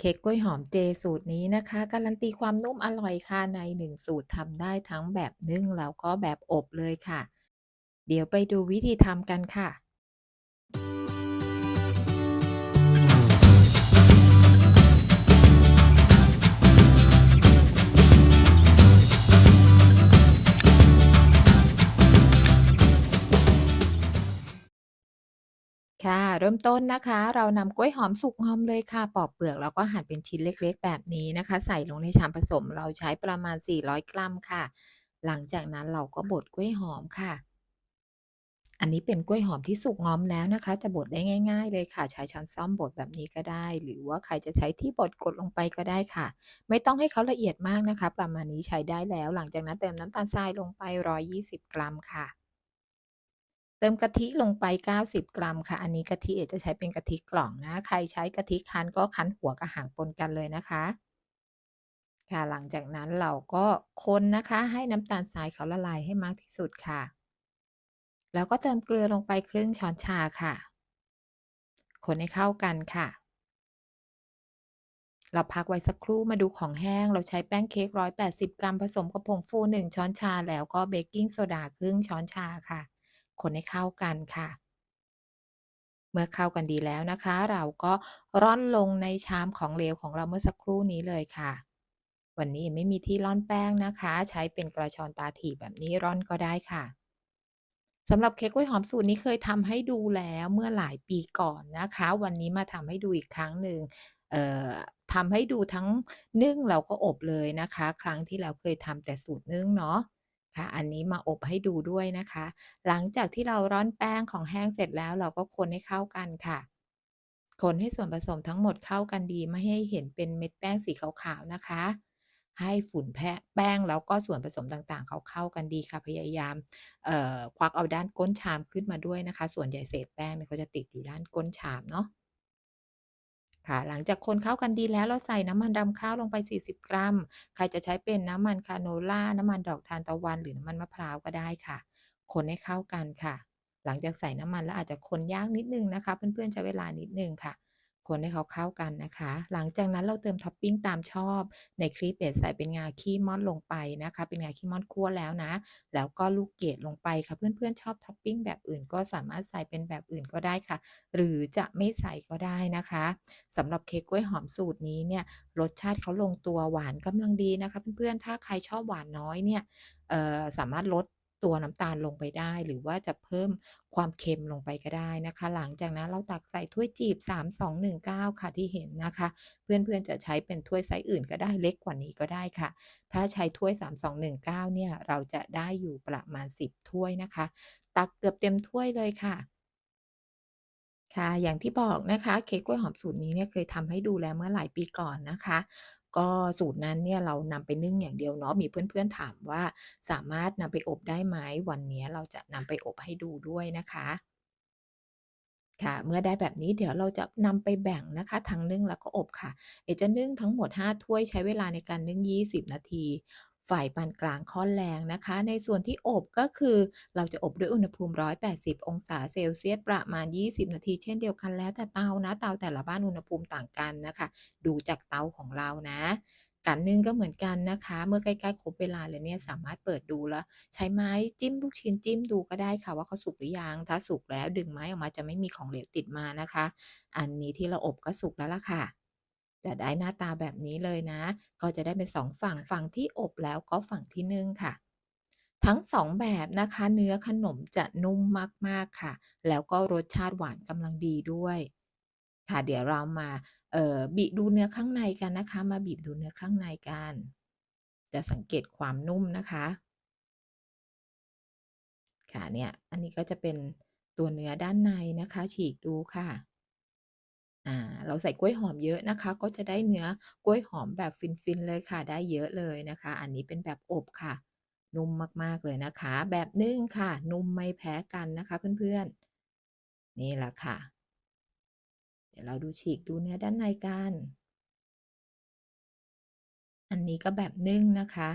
เค้กกล้วยหอมเจสูตรนี้นะคะ การันตีความนุ่มอร่อยค่ะใน 1 สูตรทำได้ทั้งแบบนึ่งแล้วก็แบบอบเลยค่ะ เดี๋ยวไปดูวิธีทำกันค่ะ ค่ะ เริ่มต้นนะคะ เรานำกล้วยหอมสุกงอมเลยค่ะ ปอกเปลือกแล้วก็หั่นเป็นชิ้นเล็กๆ แบบนี้นะคะ ใส่ลงในชามผสมเราใช้ประมาณ 400 กรัมค่ะ หลังจากนั้นเราก็บดกล้วยหอมค่ะ อันนี้เป็นกล้วยหอมที่สุกงอมแล้วนะคะ จะบดได้ง่าย ๆ เลยค่ะ ใช้ช้อนส้อมบดแบบนี้ก็ได้ หรือว่าใครจะใช้ที่บดกดลงไปก็ได้ค่ะ ไม่ต้องให้เขาละเอียดมากนะคะ ประมาณนี้ใช้ได้แล้ว หลังจากนั้นเติมน้ำตาลทรายลงไป 120 กรัมค่ะ เติมกะทิลงไป 90 กรัมค่ะ อันนี้กะทิเอจะใช้เป็นกะทิกล่องนะ ใครใช้กะทิคั้นก็คั้นหัวกับหางปนกันเลยนะคะ ค่ะหลังจากนั้นเราก็คนนะคะ ให้น้ำตาลทรายเขาละลายให้มากที่สุดค่ะ แล้วก็เติมเกลือลงไปครึ่งช้อนชาค่ะ คนให้เข้ากันค่ะ เราพักไว้สักครู่มาดูของแห้ง เราใช้แป้งเค้ก180 กรัมผสมกับผงฟู 1 ช้อนชา แล้วก็เบกกิ้งโซดาครึ่งช้อนชาค่ะ คนให้เข้ากันค่ะ เมื่อเข้ากันดีแล้วนะคะ เราก็ร่อนลงในชามของเหลวของเราเมื่อสักครู่นี้เลยค่ะ วันนี้ไม่มีที่ร่อนแป้งนะคะ ใช้เป็นกระชอนตาถีบแบบนี้ร่อนก็ได้ค่ะสำหรับเค้กกล้วยหอมสูตรนี้เคยทำให้ดูแล้วเมื่อหลายปีก่อนนะคะ วันนี้มาทำให้ดูอีกครั้งหนึ่งทำให้ดูทั้งนึ่งแล้วก็อบเลยนะคะ ครั้งที่แล้วเคยทำแต่สูตรนึ่งเนาะ ค่ะ อันนี้มาอบให้ดูด้วยนะคะ หลังจากที่เราร่อนแป้งของแห้งเสร็จแล้วเราก็คนให้เข้ากันค่ะ คนให้ส่วนผสมทั้งหมดเข้ากันดีไม่ให้เห็นเป็นเม็ดแป้งสีขาวๆนะคะ ให้ฝุ่นแพะแป้งแล้วก็ส่วนผสมต่างๆ เขาเข้ากันดีค่ะ พยายามควักเอาด้านก้นชามขึ้นมาด้วยนะคะ ส่วนใหญ่เศษแป้งเนี่ยเขาจะติดอยู่ด้านก้นชามเนาะ ค่ะ หลังจากคนเข้ากันดีแล้วเราใส่น้ำมันรำข้าวลงไป 40 กรัม ใครจะใช้เป็นน้ำมันคาโนล่า น้ำมันดอกทานตะวัน หรือน้ำมันมะพร้าวก็ได้ค่ะ คนให้เข้ากันค่ะ หลังจากใส่น้ำมันแล้วอาจจะคนยากนิดนึงนะคะ เพื่อนๆใช้เวลานิดนึงค่ะ คนให้เขาเข้ากันนะคะ หลังจากนั้นเราเติมท็อปปิ้งตามชอบ ในคลิปเอกใส่เป็นงาขี้ม่อนลงไปนะคะ เป็นงาขี้ม่อนคั่วแล้วนะ แล้วก็ลูกเกดลงไปค่ะ เพื่อนๆชอบท็อปปิ้งแบบอื่นก็สามารถใส่เป็นแบบอื่นก็ได้ค่ะ หรือจะไม่ใส่ก็ได้นะคะสำหรับเค้กกล้วยหอมสูตรนี้เนี่ย รสชาติเขาลงตัวหวานกำลังดีนะคะ เพื่อนๆ ถ้าใครชอบหวานน้อยเนี่ยเอ่อสามารถลด ตัวน้ำตาลลงไปได้ หรือว่าจะเพิ่มความเค็มลงไปก็ได้นะคะ หลังจากนั้นเราตักใส่ถ้วยจีบ 3 2 1 9 ค่ะที่เห็นนะคะ เพื่อนๆจะใช้เป็นถ้วยไซส์อื่นก็ได้เล็กกว่านี้ก็ได้ค่ะ ถ้าใช้ถ้วย 3 2 1 9 เนี่ยเราจะได้อยู่ประมาณ 10 ถ้วยนะคะ ตักเกือบเต็มถ้วยเลยค่ะ ค่ะ อย่างที่บอกนะคะ เค้กกล้วยหอมสูตรนี้เนี่ยเคยทำให้ดูแล้วเมื่อหลายปีก่อนนะคะ ก็สูตรนั้นเนี่ยเรานำไปนึ่งอย่างเดียวเนาะ มีเพื่อนๆถามว่า สามารถนำไปอบได้ไหม?วันนี้เราจะนำไปอบให้ดูด้วยนะคะ ค่ะ เมื่อได้แบบนี้เดี๋ยวเราจะนำไปแบ่งนะคะ ทั้งนึ่งแล้วก็อบค่ะเอกจะนึ่งทั้งหมด 5 ถ้วยใช้เวลาในการนึ่ง 20 นาที ไฟปานกลางค่อนแรงนะคะ ในส่วนที่อบก็คือเราจะอบด้วยอุณหภูมิ 180 องศาเซลเซียสประมาณ 20 นาที เช่นเดียวกันแล้วแต่เตานะเตาแต่ละบ้านอุณหภูมิต่างกันนะคะ ดูจากเตาของเรานะการนึ่งก็เหมือนกันนะคะ เมื่อใกล้ๆครบเวลาแล้วเนี่ยสามารถเปิดดูแล้ว ใช้ไม้จิ้มลูกชิ้นจิ้มดูก็ได้ค่ะว่าเขาสุกหรือยังถ้าสุกแล้วดึงไม้ออกมาจะไม่มีของเหลวติดมานะคะ อันนี้ที่เราอบก็สุกแล้วล่ะค่ะ จะได้หน้าตาแบบนี้เลยนะ ก็จะได้เป็น2ฝั่งฝั่งที่อบแล้วก็ฝั่งที่นึ่งค่ะ ทั้ง2แบบนะคะ เนื้อขนมจะนุ่มมากๆค่ะ แล้วก็รสชาติหวานกำลังดีด้วย ค่ะเดี๋ยวเรามาเอ่อบิดูเนื้อข้างในกันนะคะ มาบีบดูเนื้อข้างในกัน จะสังเกตความนุ่มนะคะ ค่ะเนี่ยอันนี้ก็จะเป็นตัวเนื้อด้านในนะคะ ฉีกดูค่ะ อ่าเราใส่กล้วยหอมเยอะนะคะ ก็จะได้เนื้อกล้วยหอมแบบฟินๆเลยค่ะ ได้เยอะเลยนะคะ อันนี้เป็นแบบอบค่ะ นุ่มมากๆเลยนะคะ แบบนึ่งค่ะ นุ่มไม่แพ้กันนะคะ เพื่อนๆ นี่แหละค่ะ เดี๋ยวเราดูฉีกดูเนื้อด้านในกัน อันนี้ก็แบบนึ่งนะคะ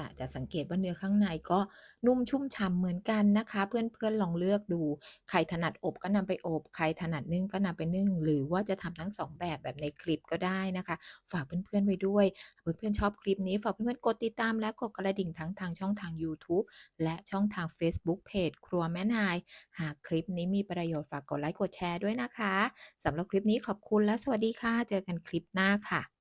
ค่ะ จะสังเกตว่าเนื้อข้างในก็นุ่มชุ่มฉ่ำเหมือนกันนะคะ เพื่อนๆลองเลือกดู ใครถนัดอบก็นำไปอบ ใครถนัดนึ่งก็นำไปนึ่ง หรือว่าจะทำทั้งสองแบบแบบในคลิปก็ได้นะคะ ฝากเพื่อนๆไว้ด้วย เพื่อนๆชอบคลิปนี้ ฝากเพื่อนๆกดติดตามและกดกระดิ่งทั้งทางช่องทางยูทูบและช่องทางเฟซบุ๊กเพจครัวแม่นาย หากคลิปนี้มีประโยชน์ฝากกดไลค์กดแชร์ด้วยนะคะสำหรับคลิปนี้ขอบคุณและสวัสดีค่ะ เจอกันคลิปหน้าค่ะ